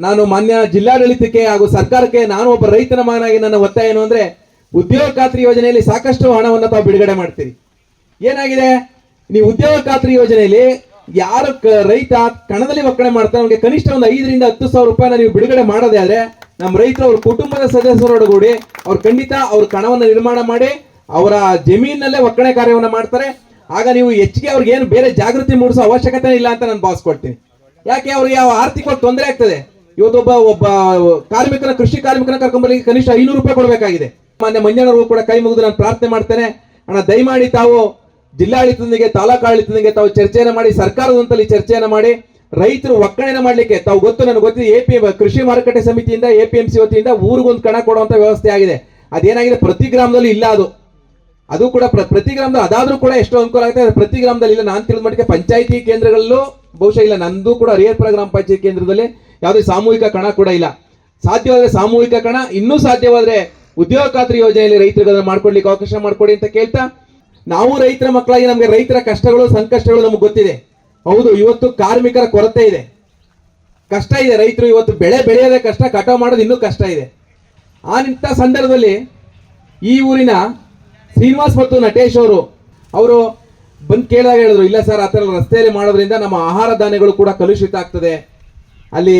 ನಾನು ಮಾನ್ಯ ಜಿಲ್ಲಾಡಳಿತಕ್ಕೆ ಹಾಗೂ ಸರ್ಕಾರಕ್ಕೆ ನಾನು ಒಬ್ಬ ರೈತನ ಮಗನಾಗಿ ನನ್ನ ಒತ್ತಾಯ ಏನು ಅಂದ್ರೆ, ಉದ್ಯೋಗ ಖಾತ್ರಿ ಯೋಜನೆಯಲ್ಲಿ ಸಾಕಷ್ಟು ಹಣವನ್ನು ತಾವು ಬಿಡುಗಡೆ ಮಾಡ್ತೀರಿ. ಏನಾಗಿದೆ? ನೀವು ಉದ್ಯೋಗ ಖಾತ್ರಿ ಯೋಜನೆಯಲ್ಲಿ ಯಾರು ರೈತ ಕಣದಲ್ಲಿ ಒಕ್ಕಣೆ ಮಾಡ್ತಾರೆ ಅವ್ರಿಗೆ ಕನಿಷ್ಠ ಒಂದು ಐದರಿಂದ ಹತ್ತು ಸಾವಿರ ರೂಪಾಯಿನ ನೀವು ಬಿಡುಗಡೆ ಮಾಡೋದೇ ಆದ್ರೆ, ನಮ್ಮ ರೈತರು ಅವ್ರ ಕುಟುಂಬದ ಸದಸ್ಯರೊಡಗೂಡಿ ಅವ್ರು ಖಂಡಿತ ಅವ್ರ ಕಣವನ್ನು ನಿರ್ಮಾಣ ಮಾಡಿ, ಅವರ ಜಮೀನಲ್ಲೇ ಒಕ್ಕಣೆ ಕಾರ್ಯವನ್ನು ಮಾಡ್ತಾರೆ. ಆಗ ನೀವು ಹೆಚ್ಚಿಗೆ ಅವ್ರಿಗೆ ಏನು ಬೇರೆ ಜಾಗೃತಿ ಮೂಡಿಸೋ ಅವಶ್ಯಕತೆ ಇಲ್ಲ ಅಂತ ನಾನು ಭಾವಿಸ್ಕೊಳ್ತೀನಿ. ಯಾಕೆ? ಅವ್ರಿಗೆ ಯಾವ ಆರ್ಥಿಕವಾಗಿ ತೊಂದರೆ ಆಗ್ತದೆ. ಇವತ್ತೊಬ್ಬ ಒಬ್ಬ ಕಾರ್ಮಿಕನ, ಕೃಷಿ ಕಾರ್ಮಿಕನ ಕರ್ಕೊಂಬರ್ಲಿಕ್ಕೆ ಕನಿಷ್ಠ ಐನೂರು ರೂಪಾಯಿ ಕೊಡಬೇಕಾಗಿದೆ. ಮಾನ್ಯ ಮಂಜಣ್ಣವರು ಕೂಡ ಕೈ ಮುಗಿದು ನಾನು ಪ್ರಾರ್ಥನೆ ಮಾಡ್ತೇನೆ. ಅಣ್ಣ, ದಯಮಾಡಿ ತಾವು ಜಿಲ್ಲಾಡಳಿತದೊಂದಿಗೆ, ತಾಲೂಕು ಆಡಳಿತದೊಂದಿಗೆ ತಾವು ಚರ್ಚೆಯನ್ನು ಮಾಡಿ ಸರ್ಕಾರದಂತಲ್ಲಿ ಚರ್ಚೆಯನ್ನು ಮಾಡಿ, ರೈತರು ಒಕ್ಕಣೆನ ಮಾಡಲಿಕ್ಕೆ, ತಾವು ಗೊತ್ತು, ನನಗೆ ಗೊತ್ತಿದೆ, ಎ ಪಿ ಕೃಷಿ ಮಾರುಕಟ್ಟೆ ಸಮಿತಿಯಿಂದ, ಎ ಪಿ ಎಂ ಸಿ ವತಿಯಿಂದ ಊರಿಗೊಂದು ಕಣ ಕೊಡುವಂಥ ವ್ಯವಸ್ಥೆ ಆಗಿದೆ. ಅದೇನಾಗಿದೆ? ಪ್ರತಿ ಗ್ರಾಮದಲ್ಲಿ ಇಲ್ಲ ಅದು. ಅದು ಕೂಡ ಪ್ರ- ಪ್ರತಿ ಗ್ರಾಮದಲ್ಲಿ ಅದಾದರೂ ಕೂಡ ಎಷ್ಟು ಅನುಕೂಲ ಆಗುತ್ತೆ ಪ್ರತಿ ಗ್ರಾಮದಲ್ಲಿ ಇಲ್ಲ. ನಾನು ತಿಳಿದ ಮಟ್ಟಿಗೆ ಪಂಚಾಯಿತಿ ಕೇಂದ್ರಗಳಲ್ಲೂ ಬಹುಶಃ ಇಲ್ಲ. ನಂದು ಕೂಡ ಹರಿಯರ್ಪುರ ಗ್ರಾಮ ಪಂಚಾಯತ್ ಕೇಂದ್ರದಲ್ಲಿ ಯಾವುದೇ ಸಾಮೂಹಿಕ ಕಣ ಕೂಡ ಇಲ್ಲ. ಸಾಧ್ಯವಾದರೆ ಸಾಮೂಹಿಕ ಕಣ, ಇನ್ನೂ ಸಾಧ್ಯವಾದರೆ ಉದ್ಯೋಗ ಖಾತ್ರಿ ಯೋಜನೆಯಲ್ಲಿ ರೈತರಿಗೆ ಅದನ್ನು ಮಾಡ್ಕೊಡ್ಲಿಕ್ಕೆ ಅವಕಾಶ ಮಾಡ್ಕೊಡಿ ಅಂತ ಕೇಳ್ತಾ, ನಾವು ರೈತರ ಮಕ್ಕಳಾಗಿ ನಮಗೆ ರೈತರ ಕಷ್ಟಗಳು, ಸಂಕಷ್ಟಗಳು ನಮಗೆ ಗೊತ್ತಿದೆ. ಹೌದು, ಇವತ್ತು ಕಾರ್ಮಿಕರ ಕೊರತೆ ಇದೆ. ಕಷ್ಟ ಇದೆ, ರೈತರು ಇವತ್ತು ಬೆಳೆ ಬೆಳೆಯೋದೇ ಕಷ್ಟ, ಕಟಾವು ಮಾಡೋದು ಇನ್ನೂ ಕಷ್ಟ ಇದೆ. ಆ ನಿಂತ ಸಂದರ್ಭದಲ್ಲಿ ಈ ಊರಿನ ಶ್ರೀನಿವಾಸ್ ಮತ್ತು ನಟೇಶ್ ಅವರು ಅವರು ಬಂದು ಕೇಳಿದಾಗ ಹೇಳಿದ್ರು, ಇಲ್ಲ ಸರ್, ಆ ಥರ ರಸ್ತೆಯಲ್ಲಿ ಮಾಡೋದ್ರಿಂದ ನಮ್ಮ ಆಹಾರ ಧಾನ್ಯಗಳು ಕೂಡ ಕಲುಷಿತ ಆಗ್ತದೆ. ಅಲ್ಲಿ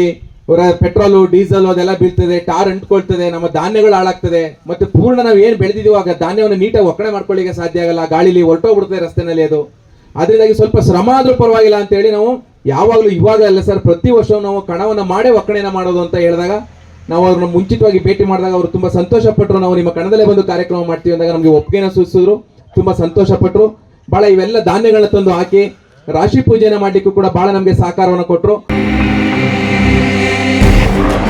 ಪೆಟ್ರೋಲು, ಡೀಸೆಲ್ ಅದೆಲ್ಲ ಬೀಳ್ತದೆ, ಟಾರ್ ಅಂಟ್ಕೊಳ್ತದೆ, ನಮ್ಮ ಧಾನ್ಯಗಳು ಹಾಳಾಗ್ತದೆ. ಮತ್ತೆ ಪೂರ್ಣ ನಾವು ಏನು ಬೆಳೆದಿದ್ದೀವಿ ಆಗ ಧಾನ್ಯವನ್ನು ನೀಟಾಗಿ ಒಕ್ಕಣೆ ಮಾಡ್ಕೊಳ್ಳಿಕ್ಕೆ ಸಾಧ್ಯ ಆಗಲ್ಲ. ಗಾಳಿಲಿ ಹೊರಟೋಗ್ಬಿಡ್ತದೆ ರಸ್ತೆನಲ್ಲಿ ಅದು. ಅದರಿಂದಾಗಿ ಸ್ವಲ್ಪ ಶ್ರಮ ಆದರೂ ಪರವಾಗಿಲ್ಲ ಅಂತ ಹೇಳಿ ನಾವು ಯಾವಾಗಲೂ ಇವಾಗ ಅಲ್ಲ ಸರ್, ಪ್ರತಿ ವರ್ಷ ನಾವು ಕಣವನ್ನು ಮಾಡೇ ಒಕ್ಕಣೆನ ಮಾಡೋದು ಅಂತ ಹೇಳಿದಾಗ ನಾವು ಅವ್ರನ್ನ ಮುಂಚಿತವಾಗಿ ಭೇಟಿ ಮಾಡಿದಾಗ ಅವರು ತುಂಬಾ ಸಂತೋಷ ಪಟ್ಟರು ನಾವು ನಿಮ್ಮ ಕಣದಲ್ಲೇ ಬಂದು ಕಾರ್ಯಕ್ರಮ ಮಾಡ್ತೀವಿ ಅಂದಾಗ ನಮಗೆ ಒಪ್ಪಿಗೆನ ಸೂಚಿಸಿದ್ರು. ತುಂಬಾ ಸಂತೋಷ ಭಾಳ ಇವೆಲ್ಲ ಧಾನ್ಯಗಳನ್ನ ತಂದು ಹಾಕಿ ರಾಶಿ ಪೂಜೆನ ಮಾಡಲಿಕ್ಕೂ ಕೂಡ ಬಹಳ ನಮಗೆ ಸಹಕಾರವನ್ನು ಕೊಟ್ಟರು Thank you.